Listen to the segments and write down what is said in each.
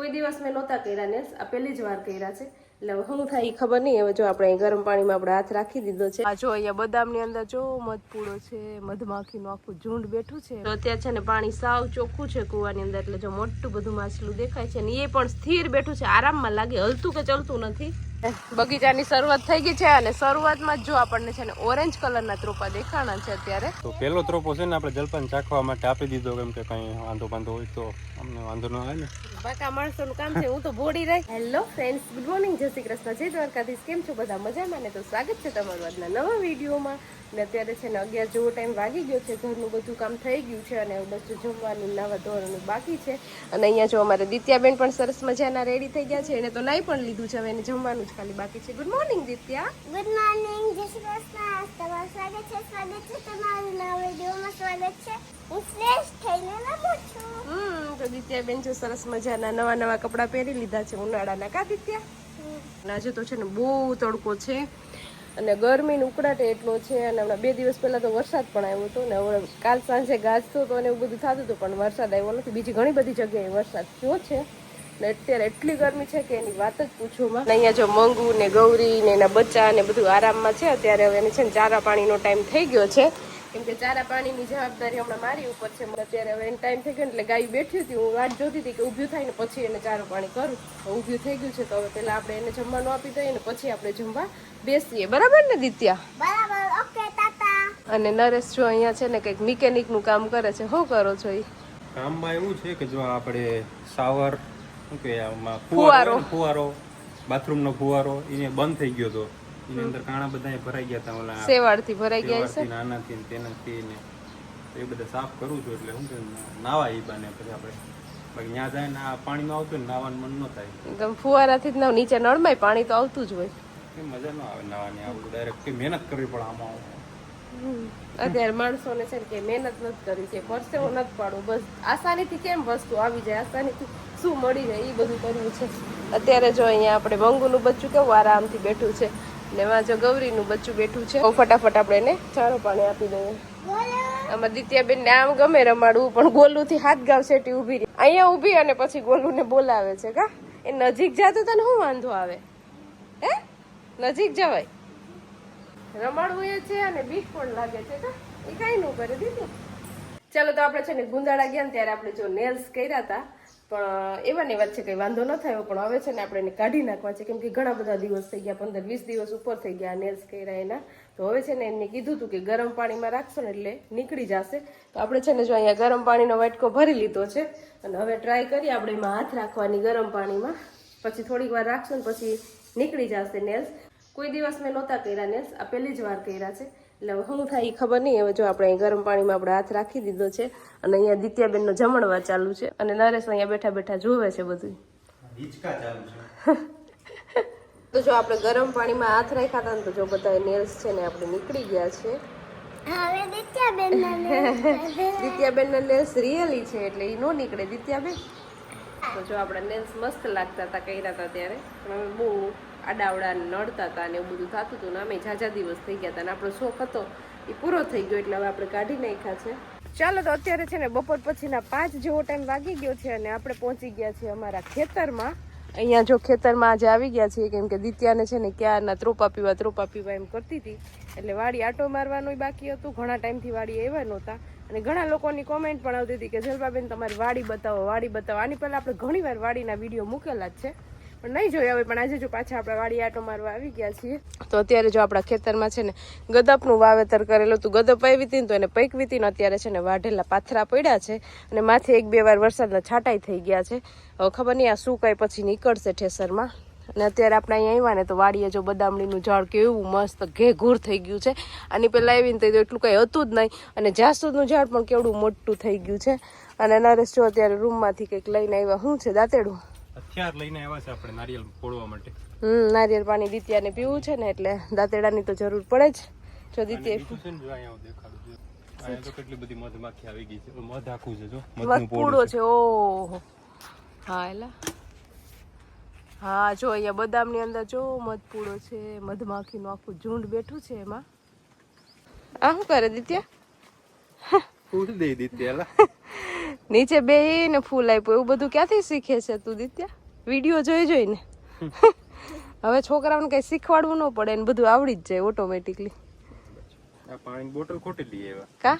કોઈ દિવસ મેં નહોતા કર્યા નેલ્સ આ પહેલી જ વાર કર્યા છે. એટલે શું થાય એ ખબર નહીં. હવે જો આપણે ગરમ પાણીમાં આપણે હાથ રાખી દીધો છે. આ જો અહીંયા બદામની અંદર જો મધપૂડો છે, મધમાખીનું આખું ઝુંડ બેઠું છે. તો અત્યારે છે ને પાણી સાવ ચોખ્ખું છે કૂવાની અંદર. એટલે જો મોટું બધું માછલું દેખાય છે ને, એ પણ સ્થિર બેઠું છે. આરામમાં લાગે, હલતું કે ચલતું નથી. બગીચાની શરૂઆત થઈ ગઈ છે અને શરૂઆતમાં જ જો આપણને છે ને ઓરેન્જ કલરના ત્રોપા દેખાણા છે અત્યારે. તો પહેલો ત્રોપો છે ને આપણે જલપાન ચાખવા માટે આપી દીધો કેમ કે કંઈ વાંધો બાંધો હોય તો અમને વાંધો ન આવે ને. બાકા માણસોનું કામ છે હું તો ભોડી રહી. હેલો ફ્રેન્ડ્સ ગુડ મોર્નિંગ જય શ્રી કૃષ્ણ. જય દ્વારકાધીશ. કેમ છો? બધા મજામાં ને? તો સ્વાગત છે તમારું આજના નવા વિડીયોમાં. ને અત્યારે છે ને અગિયાર જેવો ટાઈમ વાગી ગયો છે ઘરનું બધું કામ થઈ ગયું છે અને બસ જમવાનું નાવા ધોવાનું બાકી છે. અને અહીંયા જો અમારે દિત્યાબેન પણ સરસ મજાના રેડી થઈ ગયા છે એને તો નાઈ પણ લીધું છે હવે એને જમવાનું જ ખાલી બાકી છે. ગુડ મોર્નિંગ દિત્યા. ગુડ મોર્નિંગ જય શ્રી કૃષ્ણ. તમારું સ્વાગત છે સ્વાગત છે તમારું નવા વિડીયોમાં સ્વાગત છે. હું ફ્રેશ થઈને રમું છું. હમ તો દિત્યાબેન જો સરસ મજાના નવા નવા કપડાં પહેરી લીધા છે ઉનાળાના. કા દિત્યા? આજે તો છે ને બહુ તડકો છે. અને ગરમીનો ઉકળાટ એટલો છે અને હમણાં બે દિવસ પહેલાં તો વરસાદ પણ આવ્યો હતો ને હવે કાલ સાંજે ગાજતો હતો અને એવું બધું થતું હતું, પણ વરસાદ આવ્યો નથી. બીજી ઘણી બધી જગ્યાએ વરસાદ થયો છે ને અત્યારે એટલી ગરમી છે કે એની વાત જ પૂછોમાં ને અહીંયા જો મંગુ ને ગૌરી ને એના બચ્ચા ને બધું આરામમાં છે, અત્યારે હવે એને છે ને ચારા પાણીનો ટાઈમ થઈ ગયો છે. કેમ કે ચારા પાણીની જવાબદારી હમણાં મારી ઉપર છે. અત્યારે હવે એનો ટાઈમ થઈ ગયો એટલે ગાય બેઠી હતી. હું વાટ જોતી હતી કે ઊભું થાય ને પછી એને ચારો પાણી કરું. ઊભું થઈ ગયું છે તો હવે પહેલાં આપણે એને જમવાનું આપી દઈએ ને પછી આપણે જમવા બેસીએ. બરાબર ને દિત્યા? બરાબર. ઓકે તાતા અને નરેશ જો અહીંયા છે ને કંઈક મિકેનિકનું કામ કરે છે. શું કરો છો એ કામમાં એવું છે કે જો આપણે શાવર શું કે આમાં ફુવારો. ફુવારો ફુવારો બાથરૂમનો ફુવારો એને બંધ થઈ ગયો હતો એની અંદર કાણા બધા ભરાઈ ગયા હતા ઓલા સેવાડથી ભરાઈ ગયા છે નાના ને તેનાથી ને એ બધા સાફ કરું છું એટલે હું કે નાવા ઈ બાને પછી આપણે. બાકી ત્યાં જાય ને આ પાણીમાં આવતું ને નાવાનું મન ન થાય. એકદમ ફુવારાથી જ નાવ નીચે નળમાંય પાણી તો આવતું જ હોય. એ મજા ન આવે નાવાની આ બધું ડાયરેક્ટ મહેનત કરવી પડે આમાં. અત્યારે માણસોને છે ને કે મહેનત નથી કરવી છે પરસેવો નથી પાડવું બસ આસાનીથી કેમ વસ્તુ આવી જાય? આસાનીથી શું મળી જાય? એ બધું કરવું છે. અત્યારે જો અહીંયા આપણે મંગુનું બચ્ચું કેવું આરામથી બેઠું છે. ને એમાં જો ગૌરીનું બચ્ચું બેઠું છે. બહુ ફટાફટ આપણે એને ચારો પાણી આપી દઈએ. આમાં દિત્યાબેન ને આમ ગમે રમાડવું, પણ ગોલું થી હાથ ગાવ સેટી ઊભી રહી. અહીંયા ઊભી અને પછી ગોલું ને બોલાવે છે, કા? એ નજીક જાતો તને શું વાંધો આવે? હે? નજીક જવાય. રમાડવું એ છે અને બીક પણ લાગે છે, કા? એ કઈ નું કરે દીધું ચાલો તો આપણે છે ને ગુંદાળા ગયા ત્યારે આપણે જો નેલ્સ કર્યા હતા. પણ એવા ને વાત છે કંઈ વાંધો ન થયો પણ હવે છે ને આપણે એને કાઢી નાખવા છે. કેમ કે ઘણા બધા દિવસ થઈ ગયા, પંદર વીસ દિવસ ઉપર થઈ ગયા નેલ્સ કર્યા એના. તો હવે છે ને એમને કીધું હતું કે ગરમ પાણીમાં રાખશો ને એટલે નીકળી જશે. તો આપણે છે ને જો અહીંયા ગરમ પાણીનો વાટકો ભરી લીધો છે. અને હવે ટ્રાય કરીએ આપણે એમાં હાથ રાખવાની ગરમ પાણીમાં. પછી થોડીક વાર રાખશું ને પછી નીકળી જશે નેલ્સ. કોઈ દિવસ મેં નહોતા કર્યા નેલ્સ, આ પહેલી જ વાર કર્યા છે. એટલે હવે શું થાય એ ખબર નહીં. હવે જો આપણે અહીંયા ગરમ પાણીમાં આપણે હાથ રાખી દીધો છે અને અહીંયા દિત્યાબેનનો જમણવા ચાલુ છે અને નરેશ અહીંયા બેઠા બેઠા જોવે છે બધું હિંચકા ચાલુ છે. તો જો આપણે ગરમ પાણીમાં હાથ રાખ્યા હતા ને તો જો બધા નેલ્સ છે ને આપણે નીકળી ગયા છે. દિત્યાબેનના નેલ્સ. રિયલી છે એટલે એ નો નીકળે દિત્યાબેન. તો જો આપણા નેલ્સ મસ્ત લાગતા હતા કર્યા હતા ત્યારે. પણ અમે બહુ આડાવડા નડતા હતા ને એવું બધું થતું હતું ને અમે ઝાઝા દિવસ થઈ ગયા હતા ને આપણો શોખ હતો એ પૂરો થઈ ગયો એટલે હવે આપણે કાઢી નાખ્યા છે. ચાલો તો અત્યારે છે ને બપોર પછીના પાંચ જેવો ટાઈમ વાગી ગયો છે અને આપણે પહોંચી ગયા છીએ અમારા ખેતરમાં. અહીંયા જો ખેતરમાં આજે આવી ગયા છીએ, કેમ કે દિત્યાને છે ને ક્યારના ત્રોપા પીવા ત્રોપા પીવા એમ કરતી હતી. એટલે વાડી આટો મારવાનું બાકી હતું. ઘણા ટાઈમથી વાડી એવા નહોતા. અને ઘણા લોકોની કોમેન્ટ પણ આવતી હતી કે જલબાબેન તમારી વાડી બતાવો વાડી બતાવો. આની પહેલાં આપણે ઘણીવાર વાડીના વીડિયો મૂકેલા જ છે. પણ નહીં જોયા હોય, પણ આજે જો પાછા આપણે વાડી આટો મારવા આવી ગયા છીએ. તો અત્યારે જો આપણા ખેતરમાં છે ને ગદપનું વાવેતર કરેલું હતું. ગદપ આવી હતી ને તો એને પૈકવી હતી અત્યારે છે ને વાઢેલા પાથરા પડ્યા છે અને માથે એક બે વાર વરસાદના છાંટાઈ થઈ ગયા છે. હવે ખબર નહીં આ શું કાંઈ પછી નીકળશે ઠેસરમાં. અને અત્યારે આપણે અહીંયા આવ્યા ને તો વાડીએ જો બદામડીનું ઝાડ કેવું મસ્ત ઘેઘૂર થઈ ગયું છે. આની પહેલાં આવીને તો એટલું કંઈ હતું જ નહીં. અને જાસૂદનું ઝાડ પણ કેવડું મોટું થઈ ગયું છે. અને નરેશ જો અત્યારે રૂમમાંથી કંઈક લઈને આવ્યા. શું છે દાંતેડું? હથિયાર લઈને આવ્યા છે આપણે નારિયેલ ફોડવા માટે. હમ નારિયેળ પાણી દિત્યાને પીવું છે ને એટલે દાંતેડાની તો જરૂર પડે જ. જો દિત્ય દિત્યા જો અહીંયા દેખાડું છું. અહીંયા તો કેટલી બધી મધમાખી આવી ગઈ છે. મધ આખું છે જો. મધનું પૂડો છે. ઓહો. હા એલા. હા જો અહીંયા બદામની અંદર જો મધ પૂળો છે મધમાખીનું આખું ઝુંડ બેઠું છે એમાં. આ શું કરે દિત્યા? ફૂલ દે દીધી નીચે બેહીને ફૂલ આપ્યું એવું બધું ક્યાંથી શીખે છે તું દિત્યા? વીડિયો જોઈ જોઈને. હવે છોકરાઓને કઈ શીખવાડવું ન પડે ને બધું આવડી જ જાય ઓટોમેટિકલી આ પાણીની બોટલ ખોટી લઈએ કા?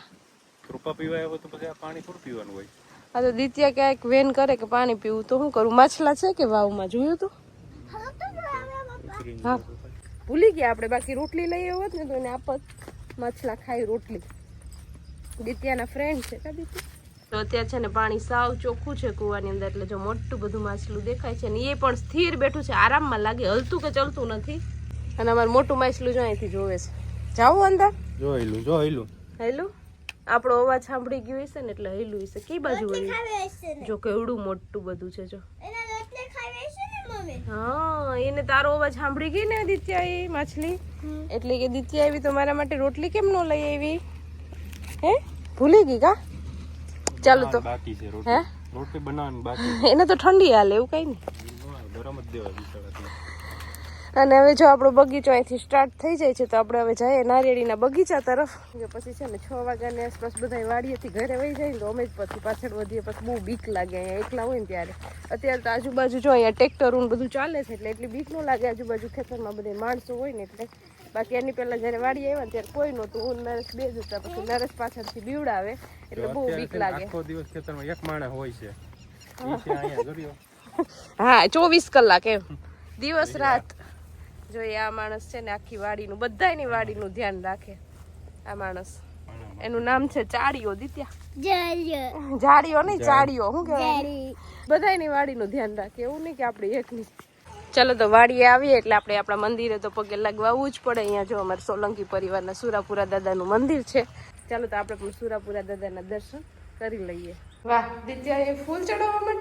કૃપા પીવા આવ્યો તો પછી આ પાણી થોડું પીવાનું હોય. આ તો દિત્યા ક્યાંક વેન કરે કે પાણી પીવું તો શું કરું? માછલા છે કે વાવમાં? જોયું તું? આવે હા. ભૂલી ગયા આપણે. બાકી રોટલી લઈ હોત ને તો એને આપત. માછલા ખાઈ રોટલી. દિત્યાના ફ્રેન્ડ છે કા દિત્યા? તો અત્યારે છે ને પાણી સાવ ચોખ્ખું છે કૂવાની અંદર એટલે જો મોટું બધું માછલું દેખાય છે ને એ પણ સ્થિર બેઠું છે. આરામમાં લાગે હલતું કે ચલતું નથી. અને અમારું મોટું માછલું જો અહીંથી જોવે છે. જાવું અંદર. જોઈલું જોઈલું હેલું. આપણો અવાજ સાંભળી ગયો હશે ને એટલે હેલું હશે. કઈ બાજુ હોય જો કેવડું મોટું બધું છે જો. હા એને તારો અવાજ સાંભળી ગઈ ને દિત્યા એ માછલી? એટલે કે દિત્યા આવી તો મારા માટે રોટલી કેમ ન લઈ આવી? હે? ભૂલી ગઈ કા? ચાલો તો. બાકી છે હે? રોટલી રોટલી બનાવવાની બાકી એને તો ઠંડી હાલે એવું કઈ નહીં. ગરમ જ દેવા અને હવે જો આપણો બગીચો અહીંથી સ્ટાર્ટ થઈ જાય છે તો આપણે હવે જઈએ નારિયેળીના બગીચા તરફ. કે પછી છે ને છ વાગ્યાની આસપાસ બધા વાડીએથી ઘરે વહી જાય ને તો અમે જ પછી પાછળ વધીએ પછી બહુ બીક લાગે અહીંયા એકલા હોય ને ત્યારે. અત્યારે તો આજુબાજુ જો અહીંયા ટ્રેક્ટરો બધું ચાલે છે એટલે એટલી બીક ન લાગે. આજુબાજુ ખેતરમાં બધા માણસો હોય ને એટલે બાકી એની પહેલા જ્યારે વાડી આવ્યા ને ત્યારે કોઈ નહોતું. હું ને નરેશ બે જ હતા પછી નરેશ પાછળથી બીવડાવે એટલે બહુ બીક લાગે. આખો દિવસ ખેતરમાં એક માણસ હોય છે. હા ચોવીસ કલાક એમ. દિવસ રાત. જો આ માણસ છે ને આખી વાડીનું બધાયની વાડીનું ધ્યાન રાખે આ માણસ. એનું નામ છે ચાડીઓ દિત્યા. જાડીઓ નહીં ચાડીઓ શું કહેવાય? બધાની વાડીનું ધ્યાન રાખે. એવું નહીં કે આપણે એકની. ચલો તો વાડીએ આવીએ એટલે આપણે આપણા મંદિરે તો પગે લગવાવું જ પડે. અહીંયા જો અમારે સોલંકી પરિવારના સુરાપુરા દાદાનું મંદિર છે. ચાલો તો આપણે પણ સુરાપુરા દાદાના દર્શન કરી લઈએ. વાહ ચડાવવા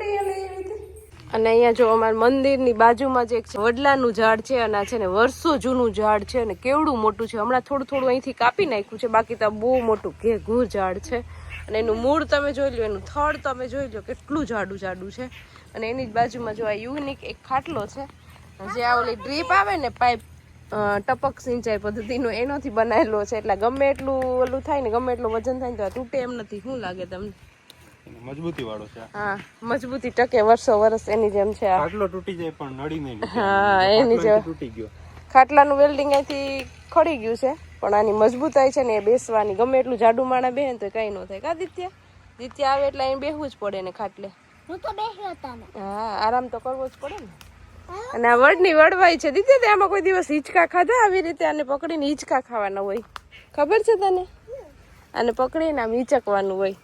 અને અહીંયા જો અમારા મંદિરની બાજુમાં જ એક વડલાનું ઝાડ છે અને આ છે ને વર્ષો જૂનું ઝાડ છે અને કેવડું મોટું છે. હમણાં થોડું થોડું અહીંથી કાપી નાખ્યું છે, બાકી તો બહુ મોટું ઘેઘું ઝાડ છે. અને એનું મૂળ તમે જોઈ લો એનું થડ તમે જોઈ લો કેટલું જાડું જાડું છે. અને એની જ બાજુમાં જો આ યુનિક એક ખાટલો છે જે આ ઓલી ડ્રીપ આવે ને પાઇપ ટપક સિંચાઈ પદ્ધતિનો એનોથી બનાવેલો છે. એટલે ગમે એટલું ઓલું થાય ને ગમે એટલું વજન થાય ને તો આ તૂટે એમ નથી. શું લાગે તમને? મજબૂતી વાળો છે હા મજબૂતી ટકે વર્ષો વર્ષ એની જેમ છે ખાટલો તૂટી જાય પણ નડી નહીં હા, એની જેમ. તૂટી ગયો. ખાટલાનું વેલ્ડિંગ અહીંથી ખડી ગયું છે. પણ આની મજબૂતાઈ છે ને એ બેસવાની. ગમે એટલું જાડું માણા બેહે ને તો કઈ ન થાય. કા દિત્યા? દિત્યા આવે એટલે અહીં બેહવું જ પડે ને ખાટલે. હું તો બેહ્યો હા આરામ તો કરવો જ પડે ને. અને આ વડની વડવાઈ છે. દીદી તે આમાં કોઈ દિવસ હિંચકા ખાધા આવી રીતે? આને પકડીને હિંચકા ખાવાના હોય. ખબર છે તને? આને પકડીને આમ હિંચકવાનું હોય.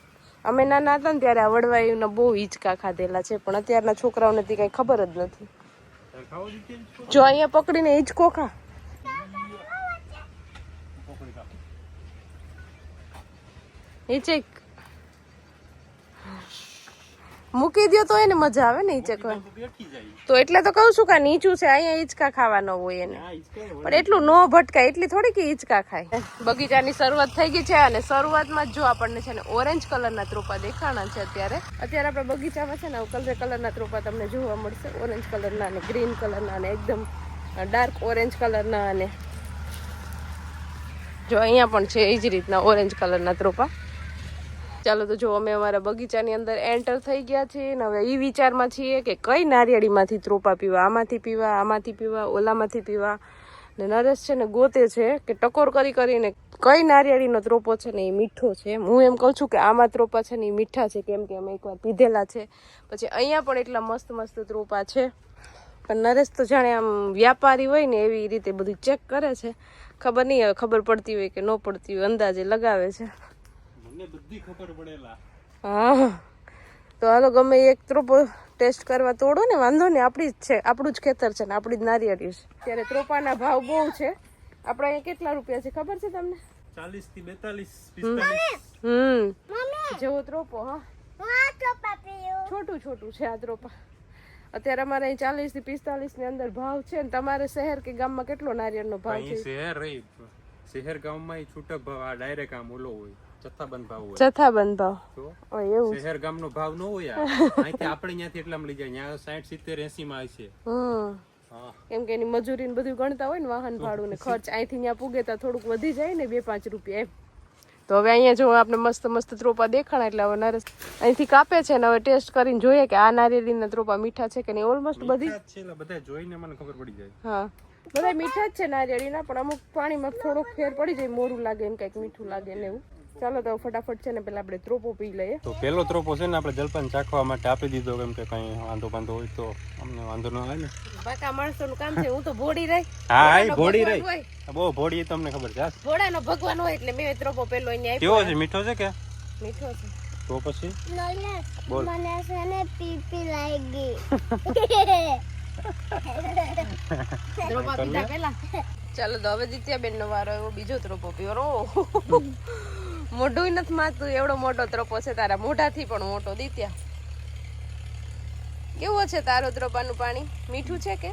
અમે નાના હતા ને ત્યારે આ વડવાઈના બહુ હિંચકા ખાધેલા છે પણ અત્યારના છોકરાઓને તે કઈ ખબર જ નથી? જો અહીંયા પકડીને હિંચકો ખા. હિંચક. મૂકી દો તો એને મજા આવે ને નીચે કોઈ તો એટલે તો કહું છું કે નીચું છે અહીંયા હિંચકા ખાવાનો હોય એને. પણ એટલું નો ભટકાય એટલી થોડી કે હિંચકા ખાય. બગીચાની શરૂઆત થઈ ગઈ છે અને શરૂઆતમાં જ જો આપણને છે ને ઓરેન્જ કલરના ત્રોપા દેખાણા છે અત્યારે. અત્યારે આપણે બગીચામાં છે ને કલર કલરના ત્રોપા તમને જોવા મળશે. ઓરેન્જ કલરના અને ગ્રીન કલરના અને એકદમ ડાર્ક ઓરેન્જ કલરના અને જો અહીંયા પણ છે એ જ રીતના ઓરેન્જ કલરના ત્રોપા. ચાલો તો જો અમે અમારા બગીચાની અંદર એન્ટર થઈ ગયા છીએ ને હવે એ વિચારમાં છીએ કે કઈ નારિયેળીમાંથી ત્રોપા પીવા, આમાંથી પીવા આમાંથી પીવા, ઓલામાંથી પીવા. ને નરેશ છે ને ગોતે છે કે ટકોર કરી કરીને કઈ નારિયેળીનો ત્રોપો છે ને એ મીઠો છે. હું એમ કહું છું કે આમાં ત્રોપા છે ને એ મીઠા છે, કેમ કે અમે એકવાર પીધેલા છે. પછી અહીંયા પણ એટલા મસ્ત મસ્ત ત્રોપા છે. પણ નરેશ તો જાણે આમ વ્યાપારી હોય ને એવી રીતે બધું ચેક કરે છે. ખબર નહીં, હવે ખબર પડતી હોય કે ન પડતી હોય, અંદાજે લગાવે છે. મને બધી ખબર પડેલા. હા. તો હાલો ગમે એક ત્રોપો ટેસ્ટ કરવા તોડો ને વાંધો ને આપણી જ છે આપણું જ ખેતર છે ને આપણી જ નારિયેળી છે. ત્યારે ત્રોપાના ભાવ બહુ છે. આપણે અહીંયા કેટલા રૂપિયા છે ખબર છે તમને? ચાલીસથી બેતાલીસ હમ. જેવો ત્રોપો હા. છોટું છોટું છે આ ત્રોપા. અત્યારે અમારે અહીં ચાલીસથી પિસ્તાલીસની અંદર ભાવ છે ને તમારે શહેર કે ગામમાં કેટલો નારિયેળનો ભાવ છે? શહેર રહી. શહેર ગામમાં છૂટક ભાવ આ ડાયરેક્ટ આમ ઓલો હોય. જથ્થાબંધ ભાવ હોય. જથ્થાબંધ ભાવ. એવું શહેર ગામનો ભાવ નો હોય અહીંથી આપણે ત્યાંથી એટલામાં લઈ જાય. ત્યાં સાઠ સિત્તેર એસી માં છે કેમ કે એની મજૂરી ને બધું ગણતા હોય ને વાહન ભાડું ને ખર્ચ. અહીંથી ત્યાં પૂગે તો થોડુંક વધી જાય ને બે પાંચ રૂપિયા એમ. તો હવે અહીંયા જો આપણે મસ્ત મસ્ત ત્રોપા દેખાણા એટલે હવે નરેશ અહીંથી કાપે છે ને હવે ટેસ્ટ કરીને જોઈએ કે આ નારિયેળીના ત્રોપા મીઠા છે કે નહીં. ઓલમોસ્ટ બધી બધા જોઈને મને ખબર પડી જાય. હા. બધા મીઠા જ છે નારિયેળીના પણ અમુક પાણીમાં થોડોક ફેર પડી જાય. મોરું લાગે ને કંઈક મીઠું લાગે ને એવું. ચાલો તો ફટાફટ છે ને પેલા આપણે ત્રોપો પી લઈએ. તો પેલો ત્રોપો છે ને આપણે જલપાન ચાખવા માટે આપી દીધો કેમ કે કઈ વાંધો બાંધો હોય તો અમને વાંધો ન આવે ને. બાકા માણસોનું કામ છે હું તો ભોડી રહી. હા હા એ ઘોડાનો રહી. બહુ ભોડી તમને ખબર છે ભોડા નો ભગવાન હોય એટલે મેં ત્રોપો પેલો અહીંયા કેવો છે મીઠો છે કે? મીઠો છે. તો પછી? બોલ. મને છે ને પીપી લાગી. ત્રોપા પીધા પેલા ચાલો તો હવે જીત્યા બેન નો વારો એવો બીજો ત્રોપો પીવો. મોઢું નથી માતું એવડો મોટો ત્રોપો છે તારા. મોઢાથી પણ મોટો દિત્યા. કેવો છે તારો ત્રોપાનું પાણી? મીઠું છે કે?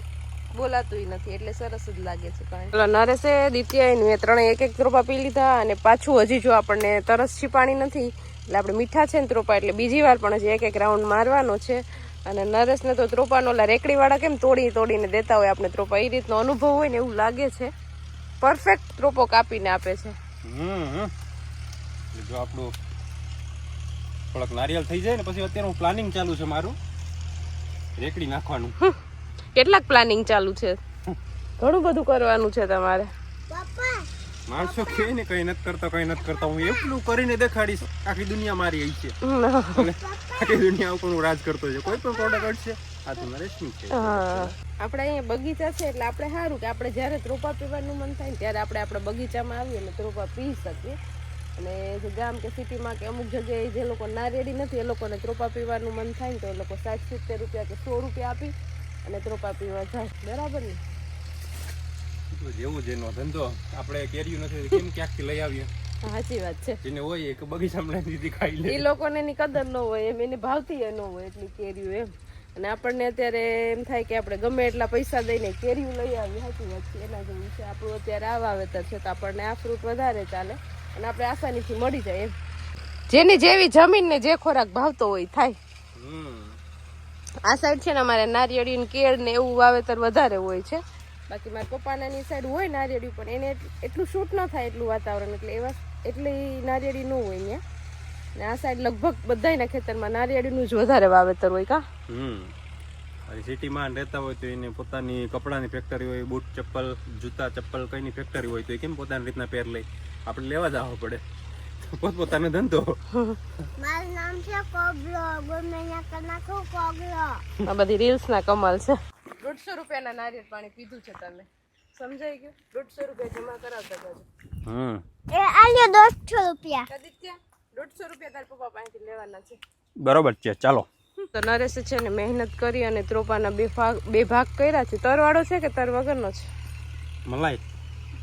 બોલાતું નથી એટલે સરસ જ લાગે છે પાણી. ચલો નરેશે દિત્યા મેં ત્રણે એક એક ત્રોપા પી લીધા અને પાછું હજી જો આપણને તરસ છી પાણી નથી એટલે આપણે મીઠા છે ને ત્રોપા એટલે બીજી વાર પણ હજી એક એક રાઉન્ડ મારવાનો છે. અને નરેશને તો ત્રોપાનો ઓલા રેકડીવાળા કેમ તોડી તોડીને દેતા હોય આપણે ત્રોપા એ રીતનો અનુભવ હોય ને એવું લાગે છે. પરફેક્ટ ત્રોપો કાપીને આપે છે. હમ હમ. એટલે જો આપણું થોડાક નારિયેલ થઈ જાય ને પછી અત્યારે હું પ્લાનિંગ ચાલુ છે મારું. રેકડી નાખવાનું. કેટલાક પ્લાનિંગ ચાલુ છે? ઘણું બધું કરવાનું છે તમારે. માણસો કે ને કઈ નથી કરતા કઈ નથી કરતા. હું એટલું કરીને દેખાડીશ આખી દુનિયા મારી આવી છે. આખી દુનિયા ઉપર હું રાજ કરતો છે. કોઈ પણ પ્રોડક્ટ છે આ તો નરેશની છે? આપણે અહીંયા બગીચા છે એટલે આપણે સારું કે આપણે જ્યારે ત્રોપા પીવાનું મન થાય ત્યારે આપણે આપણા બગીચામાં આવીએ અને ત્રોપા પી શકીએ. અને જે ગામ કે સિટીમાં કે અમુક જગ્યાએ જે લોકો નારિયેળી નથી એ લોકોને ત્રોપા પીવાનું મન થાય ને તો એ લોકો સાઠ સિત્તેર રૂપિયા કે સો રૂપિયા આપી અને ત્રોપા પીવા જાય. બરાબર ને? જેવું જેનો ધંધો. આપણે કેર્યું નથી કેમ ક્યાંકથી લઈ આવીએ? સાચી વાત છે. જેને હોય એક બગીચામાં દીધી ખાઈ લે. એ લોકોને એની કદર ન હોય એમ એને ભાવતી ન હોય એટલી કેરીઓ એમ. અને આપણને અત્યારે એમ થાય કે આપણે ગમે એટલા પૈસા દઈને કેરીઓ લઈ આવી સાચી વાત છે. એના જેવું છે. આપણું અત્યારે આ વાવેતર છે તો આપણને આ ફ્રૂટ વધારે ચાલે. અને આપણે આસાનીથી મળી જાય એમ. જેની જેવી જમીન ને જે ખોરાક ભાવતો હોય થાય. હમ. આ સાઈડ છે ને અમારે નારિયેળી ને કેળ ને એવું વાવેતર વધારે હોય છે. બાકી મારા પપ્પાનાની સાઈડ હોય નારિયેળી પણ એને એટલું શૂટ ન થાય એટલું વાતાવરણ એટલે એવા એટલી નારિયેળી ન હોય અહીંયા ને આ સાઈડ લગભગ બધાયના ખેતરમાં નારિયેળીનું જ વધારે વાવેતર હોય કા. હમ. અને સિટીમાં રહેતા હોય તો એને પોતાની કપડાની ફેક્ટરી હોય બૂટ ચપ્પલ જૂતા ચપ્પલ કઈની ફેક્ટરી હોય તો એ કેમ પોતાની રીતના પહેર લે? આપણે લેવા જવા પડે. પોતપોતાનો ધંધો. મારું નામ છે કોગલો. ગોમેના કનાખો કોગલો. આ બધી રીલ્સના કમાલ છે. દોઢસો રૂપિયાના નારિયેળ પાણી પીધું છે તમે. સમજાઈ ગયું? દોઢસો રૂપિયા જમા કરાવતા જજો હમ. એ આલ્યો દોઢસો રૂપિયા. આદિત્ય દોઢસો રૂપિયા તાર પપ્પા પાસેથી લેવાના છે. બરોબર છે ચાલો. તો નરેશ છે ને મહેનત કરી અને ત્રોપાના બે ભાગ બે ભાગ કર્યા છે. તરવાળો છે કે તર વગરનો છે? મલાઈ.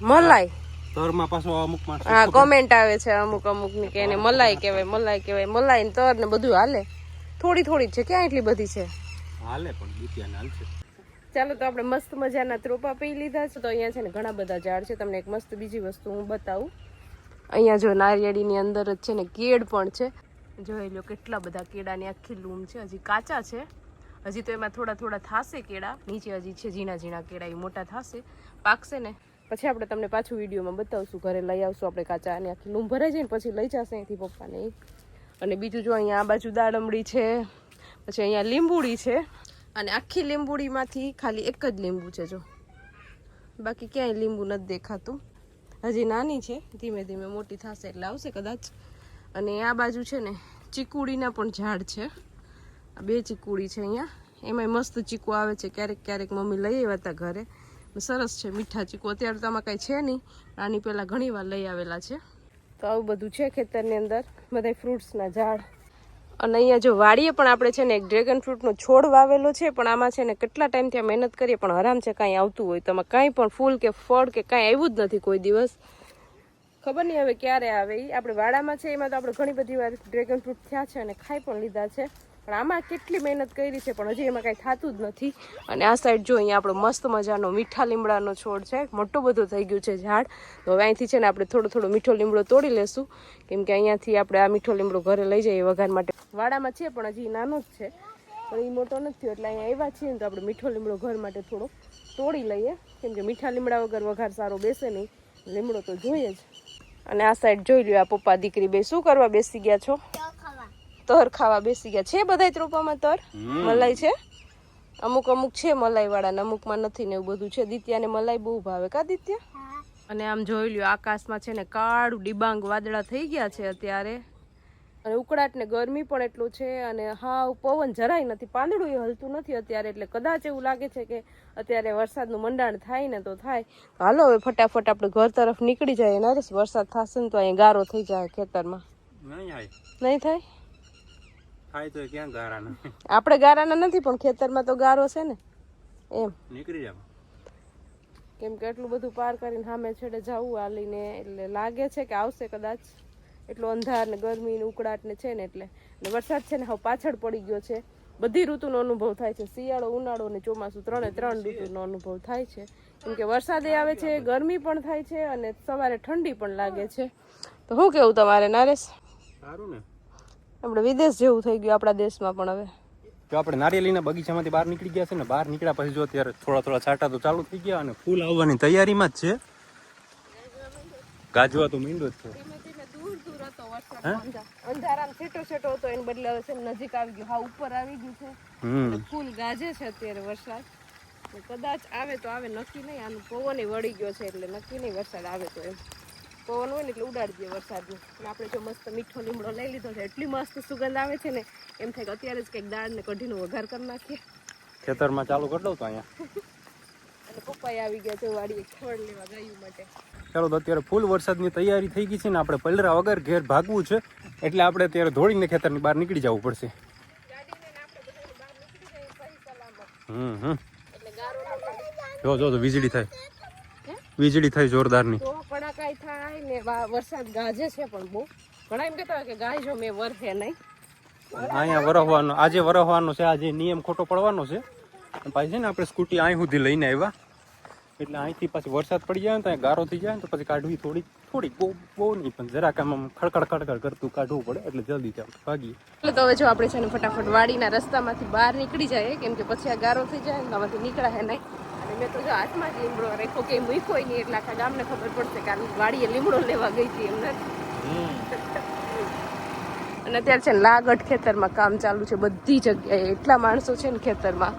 મલાઈ. તરમાં પાછો અમુક હા કોમેન્ટ આવે છે અમુક અમુકની કે એને મલાઈ કહેવાય મલાઈ કહેવાય મલાઈ ને તર ને બધું હાલે. થોડી થોડી છે ક્યાં એટલી બધી છે? હાલે પણ બીટિયા હાલ છે ચાલો તો આપણે મસ્ત મજાના ત્રોપા પી લીધા છે તો અહીંયા છે ને ઘણા બધા ઝાડ છે તમને એક મસ્ત બીજી વસ્તુ હું બતાવું. અહીંયા જો નારિયેળીની અંદર જ છે ને કેળ પણ છે. જોઈ લો કેટલા બધા કેળાની આખી લૂમ છે હજી કાચા છે. હજી તો એમાં થોડા થોડા થાશે કેળા નીચે હજી છે ઝીણા ઝીણા કેળા એ મોટા થાશે. પાકશે ને? પછી આપણે તમને પાછું વિડીયોમાં બતાવશું. ઘરે લઈ આવશું આપણે કાચા અને આખી લૂમ ભરાઈ જાય ને પછી લઈ જશે અહીંથી પપ્પાને. અને બીજું જો અહીંયા આ બાજુ દાડમડી છે, પછી અહીંયા લીંબુડી છે. અને આખી લીંબુડીમાંથી ખાલી એક જ લીંબુ છે જો. બાકી ક્યાંય લીંબુ નથી દેખાતું. હજી નાની છે, ધીમે ધીમે મોટી થશે એટલે આવશે કદાચ. અને આ બાજુ છે ને, ચીકુડીના પણ ઝાડ છે. બે ચીકુડી છે અહીંયા. એમાંય મસ્ત ચીકુ આવે છે, ક્યારેક ક્યારેક મમ્મી લઈ આવ્યા હતા ઘરે. સરસ છે મીઠા ચીકુ. અત્યારે તો આમાં કાંઈ છે નહીં. આની પહેલાં ઘણી લઈ આવેલા છે. તો આવું બધું છે ખેતરની અંદર. બધા ફ્રૂટ્સના ઝાડ. અને અહીંયા જો વાડીએ પણ આપણે છે ને એક ડ્રેગન ફ્રૂટનો છોડ વાવેલો છે, પણ આમાં છે ને કેટલા ટાઈમથી ત્યાં મહેનત કરીએ પણ હરામ છે કાંઈ આવતું હોય તો આમાં કાંઈ પણ ફૂલ કે ફળ કે કાંઈ આવ્યું જ નથી કોઈ દિવસ. ખબર નહીં હવે ક્યારે આવે એ આપણે વાડામાં છે, એમાં તો આપણે ઘણી બધી વાર ડ્રેગન ફ્રૂટ થયા છે અને ખાઈ પણ લીધા છે. પણ આમાં કેટલી મહેનત કરી છે પણ હજી એમાં કાંઈ થતું જ નથી. અને આ સાઈડ જો અહીંયા આપણો મસ્ત મજાનો મીઠા લીમડાનો છોડ છે. મોટો બધો થઈ ગયું છે ઝાડ. તો હવે અહીંથી છે ને આપણે થોડો થોડો મીઠો લીમડો તોડી લેશું. કેમ કે અહીંયાથી આપણે આ મીઠો લીમડો ઘરે લઈ જઈએ વઘાર માટે. વાડામાં છે પણ હજી નાનો જ છે. પણ એ મોટો નથી એટલે અહીંયા આવ્યા છીએ ને તો આપણે મીઠો લીમડો ઘર માટે થોડો તોડી લઈએ. કેમ કે મીઠા લીમડા વગર વઘાર સારો બેસે નહીં. લીમડો તો જોઈએ જ. અને આ સાઈડ જોઈ લ્યો આ પપ્પા દીકરી બે. શું કરવા બેસી ગયા છો? તર ખાવા બેસી ગયા. છે બધા ત્રોપામાં તર? મલાઈ છે? અમુક અમુક છે મલાઈ વાળા ને અમુકમાં નથી ને એવું બધું છે. દિત્યાને મલાઈ બહુ ભાવે. કા દિત્યા? અને આમ જોઈ લ્યો આકાશમાં છે ને કાળું ડિબાંગ વાદળા થઈ ગયા છે અત્યારે. અને ઉકળાટ ને ગરમી પણ એટલું છે અને હા પવન જરાય નથી. પાંદડું એ હલતું નથી અત્યારે એટલે કદાચ એવું લાગે છે કે અત્યારે વરસાદનું મંડાણ થાય ને તો થાય. હાલો હવે ફટાફટ આપણે ઘર તરફ નીકળી જાય. નરેશ વરસાદ થશે ને તો અહીંયા ગારો થઈ જાય ખેતરમાં. નહીં થાય? થાય તો ક્યાં ગારાના? આપણે ગારાના નથી પણ ખેતરમાં તો ગારો છે ને. એમ. નીકળી જાવ કેમ કે એટલું બધું પાર કરીને સામે છેડે જવું આલીને એટલે લાગે છે કે આવશે કદાચ. એટલો અંધાર ને ગરમી ને ઉકળાટ ને છે ને એટલે. ને વરસાદ છે ને હવે પાછળ પડી ગયો છે. બધી ઋતુનો અનુભવ થાય છે. શિયાળો ઉનાળો ને ચોમાસું ત્રણે ત્રણ ઋતુનો અનુભવ થાય છે. કેમ કે વરસાદે આવે છે ગરમી પણ થાય છે અને સવારે ઠંડી પણ લાગે છે. તો શું કેવું તમારે નરેશ? સારું ને. આપણે વિદેશ જેવું થઈ ગયું આપણા દેશમાં પણ હવે. જો આપણે નારિયેળીના બગીચામાંથી બહાર નીકળી ગયા છે ને બહાર નીકળ્યા પછી જો અત્યારે થોડા થોડા છાંટા તો ચાલુ થઈ ગયા અને ફૂલ આવવાની તૈયારીમાં જ છે. ગાજવા તો મીંડો જ છે. ધીમે ધીમે દૂર દૂર હતો વરસાદ અંધારામ છેટો છેટો હતો એને બદલે હવે છે નજીક આવી ગયું. હા ઉપર આવી ગયું છે. ફૂલ ગાજે છે અત્યારે વરસાદ. કદાચ આવે તો આવે નક્કી નહીં. આનું પવન વળી ગયો છે એટલે નક્કી નહીં વરસાદ આવે તો એમ. પવન હોય ને એટલે ઉડાડી દે વરસાદનું. અને આપણે જો મસ્ત મીઠો લીમડો લઈ લીધો છે. એટલી મસ્ત સુગંધ આવે છે ને એમ થાય કે અત્યારે જ કંઈક દાળને કઢીનો વઘાર કરી નાખીએ. ખેતરમાં ચાલુ કરી દઉં તો અહીંયા. અને પપ્પાએ આવી ગયા છે વાડીએ ખડ લેવા ગાયું માટે. ચાલો તો અત્યારે ફૂલ વરસાદની તૈયારી થઈ ગઈ છે ને આપણે પલરા વગર ઘેર ભાગવું છે. એટલે આપણે અત્યારે ધોળીને ખેતરની બહાર નીકળી જવું પડશે. હમ હમ. જો જો વીજળી થાય. વીજળી થાય જોરદારની. વરસાદ ગાજે છે પણ બહુ. ઘણા એમ કહેતા કે ગાયજો મેં વરસે નહીં. અહીંયા વરહવાનો આજે વરહવાનો છે આજે નિયમ ખોટો પડવાનો છે. પાછી છે ને આપણે સ્કૂટી અહીં સુધી લઈને આવ્યા. એટલે અહીંથી પછી વરસાદ પડી જાય ને તો ગારો થઈ જાય ને તો પછી કાઢવી થોડી થોડી બહુ બહુ નહીં પણ જરાક આમ ખડખડ ખડખડ કરતું કાઢવું પડે એટલે જલ્દી ચાલ ભાગીએ. એટલે તો હવે જો આપણે છે ને ફટાફટ વાડીના રસ્તામાંથી બહાર નીકળી જાય કેમ કે પછી આ ગારો થઈ જાય ને આમાંથી નીકળાય નહીં. મેં તો જો હાથમાં જ લીમડો રાખ્યો કે મૂક્યો નહીં એટલે આખા ગામને ખબર પડશે કે વાડીએ લીમડો લેવા ગઈ હતી એમને અને અત્યારે છે ને લાગઢ ખેતરમાં કામ ચાલુ છે બધી જગ્યાએ એટલા માણસો છે ને ખેતરમાં.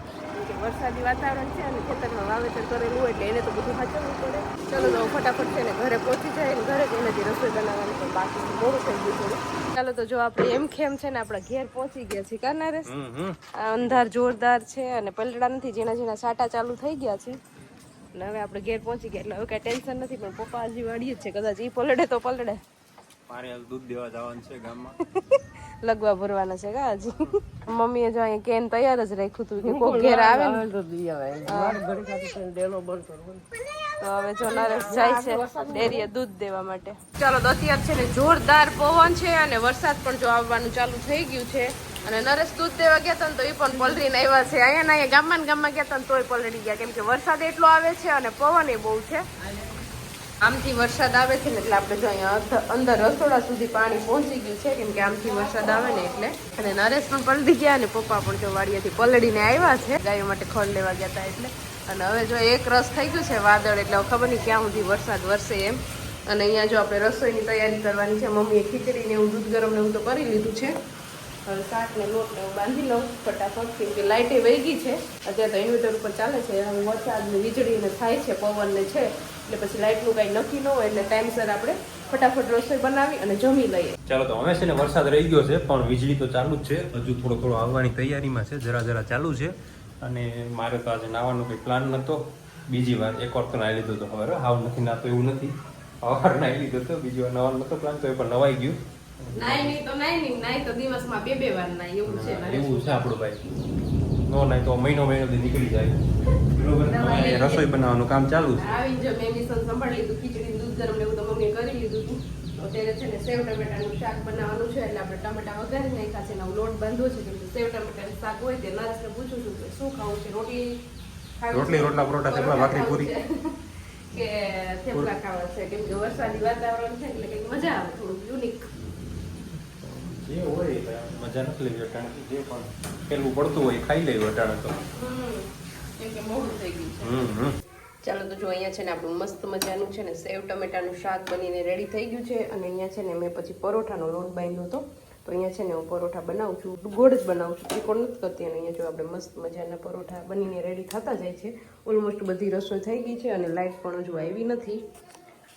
કે વરસાદી વાતાવરણ છે અને ખેતરમાં વાવેતર કરેલું હોય એટલે એને તો બધું સાચવવું પડે. ચાલો તો ફટાફટ છે ને ઘરે પહોંચી જાય ને ઘરે જ એનાથી રસોઈ બનાવવાની પણ બાકી. મોડું થઈ ગયું થોડું. ચાલો તો જો આપણે એમ ખેમ છે ને આપણા ઘેર પહોંચી ગયા છીએ કા નરેશ? હમ હમ. આ અંધાર જોરદાર છે અને પલડા નથી જેના જેના સાટા ચાલુ થઈ ગયા છે. અને હવે આપણે ઘેર પહોંચી ગયા એટલે હવે કાંઈ ટેન્શન નથી પણ પપ્પા હજી વાડીએ જ છે કદાચ એ પલડે તો પલડે. મારે હાલ દૂધ દેવા જવાનું છે ગામમાં. લગવા ભરવાના છે કા હજી? મમ્મીએ જો અહીંયા કેન તૈયાર જ રાખ્યું હતું કે કોક ઘેર આવે ને. તો હવે જો નરેશ જાય છે ડેરીએ દૂધ દેવા માટે. ચાલો તો અત્યારે છે ને જોરદાર પવન છે અને વરસાદ પણ જો આવવાનું ચાલુ થઈ ગયું છે. અને નરેશ દૂધ દેવા ગયા હતા ને તો એ પણ પલરીને આવ્યા છે. અહીંયા ને અહીંયા ગામમાં ગામમાં ગયા હતા ને તોય પલળી ગયા. કેમ કે વરસાદ એટલો આવે છે અને પવન એ બહુ છે. આમથી વરસાદ આવે છે ને એટલે આપણે જો અહીંયા અંદર રસોડા સુધી પાણી પહોંચી ગયું છે, કેમ કે આમથી વરસાદ આવે ને એટલે. અને નરેશ પણ પલટી ગયા અને પપ્પા પણ જો વાડીએથી પલળીને આવ્યા છે, ગાયો માટે ખોળ લેવા ગયા હતા એટલે. અને હવે જો એક રસ થઈ ગયું છે વાદળ, એટલે ખબર નહીં ક્યાં સુધી વરસાદ વરસે એમ. અને અહીંયા જો આપણે રસોઈની તૈયારી કરવાની છે, મમ્મીએ ખીચડીને એવું, દૂધ ગરમ ને એવું તો કરી લીધું છે. હવે શાકને લોટ ને એવું બાંધી લઉં ફટાફટ, કેમ કે લાઇટે વહી ગઈ છે. અત્યારે તો ઇન્વર્ટર ઉપર ચાલે છે, હવે વરસાદ ને વીજળી ને થાય છે પવન ને છે. એટલે પછી લાઇટનું કાંઈ નક્કી ન હોય એટલે ટાઈમસર આપણે ફટાફટ રસોઈ બનાવી અને જમી લઈએ. ચાલો તો હવે છે ને વરસાદ રહી ગયો છે પણ વીજળી તો ચાલુ જ છે. હજુ થોડો થોડો આવવાની તૈયારીમાં છે જરા જરા ચાલુ છે. અને મારે તો આજે નાવાનો કંઈ પ્લાન નહોતો બીજી વાર એક વાર તો નાહી લીધો તો હવે હાવ નથી નાતો એવું નથી. વાર નાહી લીધો તો બીજી વાર નવાનો નહોતો પ્લાન તો એ પણ નવાઈ ગયું. નાઈ નહીં તો નાઈ નહીં નાઈ તો દિવસમાં બે બે વાર નાઈ એવું છે એવું છે આપણું ભાઈ. નો નહીં તો મહિનો મહિનો દી નીકળી જાય. બરોબર. રસોઈ બનાવવાનું કામ ચાલુ છે. આવી જો મેં મિશન સંભાળી લીધું ખીચડી દૂધ ગરમ એવું તો મમ્મીએ કરી લીધું હતું. અત્યારે છે ને સેવ ટમેટાનું શાક બનાવવાનું છે એટલે આપણે ટમેટા વઘારી નાખ્યા છે એનો લોટ બાંધવો છે કેમ કે સેવ ટમેટાનું શાક હોય તે નરેશને પૂછું છું કે શું ખાવું છે રોટલી રોટલી, રોટલા, પરોઠા, થેપલા, ભાખરી, પૂરી. કે થેપલા ખાવા છે કેમ કે વરસાદી વાતાવરણ છે એટલે કંઈક મજા આવે થોડુંક યુનિક જે હોય એ મજા નથી લેવી અટાણે જે પણ પેલું પડતું હોય ખાઈ લેવું અટાણે તો. ચાલો તો જો અહીંયા છે ને આપણું મસ્ત મજાનું છે ને સેવ ટમેટાનું શાક બનીને રેડી થઈ ગયું છે અને અહીંયા છે ને મેં પછી પરોઠાનો લોટ બાંધ્યો હતો. તો અહીંયા છે ને હું પરોઠા બનાવું છું ગોળ જ બનાવું છું. ત્રિકોણ નથી કરતી અને અહીંયા જો આપણે મસ્ત મજાના પરોઠા બનીને રેડી થતા જાય છે. ઓલમોસ્ટ બધી રસોઈ થઈ ગઈ છે અને લાઇટ પણ હજુ આવી નથી.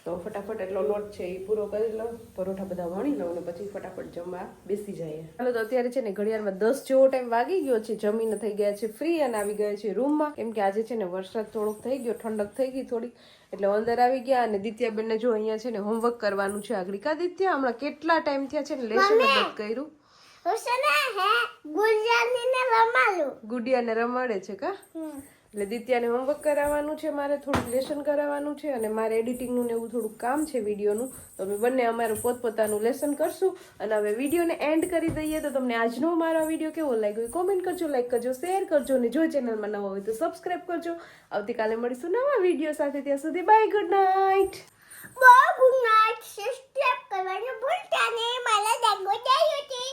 તો ફટાફટ એટલો લોટ છે એ પૂરો કરી લઉં પરોઠા બધા વણી લઉં અને પછી ફટાફટ જમવા બેસી જઈએ. ચાલો તો અત્યારે છે ને ઘડિયાળમાં દસ જેવો ટાઈમ વાગી ગયો છે. જમીને થઈ ગયા છે ફ્રી અને આવી ગયા છે રૂમમાં કેમ કે આજે છે ને વરસાદ થોડોક થઈ ગયો ઠંડક થઈ ગઈ થોડી એટલે અંદર આવી ગયા અને દિત્યાબેનને જો અહીંયા છે ને હોમવર્ક કરવાનું છે આગળ કા દિત્યા હમણાં કેટલા ટાઈમ થયા છે ને લેશન જ નથી કર્યું? ગુડિયાને રમાડે. છે કા? એટલે દિત્યાને હોમવર્ક કરાવવાનું છે, મારે થોડુંક લેસન કરાવવાનું છે અને મારે એડિટિંગનું ને એવું થોડુંક કામ છે વિડીયોનું તો અમે બંને અમારું પોતપોતાનું લેસન કરશું અને હવે વિડીયોને એન્ડ કરી દઈએ તો તમને આજનો મારો વીડિયો કેવો લાગ્યો કોમેન્ટ કરજો લાઈક કરજો શેર કરજો અને જો ચેનલમાં નવો હોય તો સબસ્ક્રાઈબ કરજો. આવતીકાલે મળીશું નવા વીડિયો સાથે. ત્યાં સુધી bye good night good night subscribe કરવાનું ભૂલતા નહીં. મારા ડેંગો થયું છે.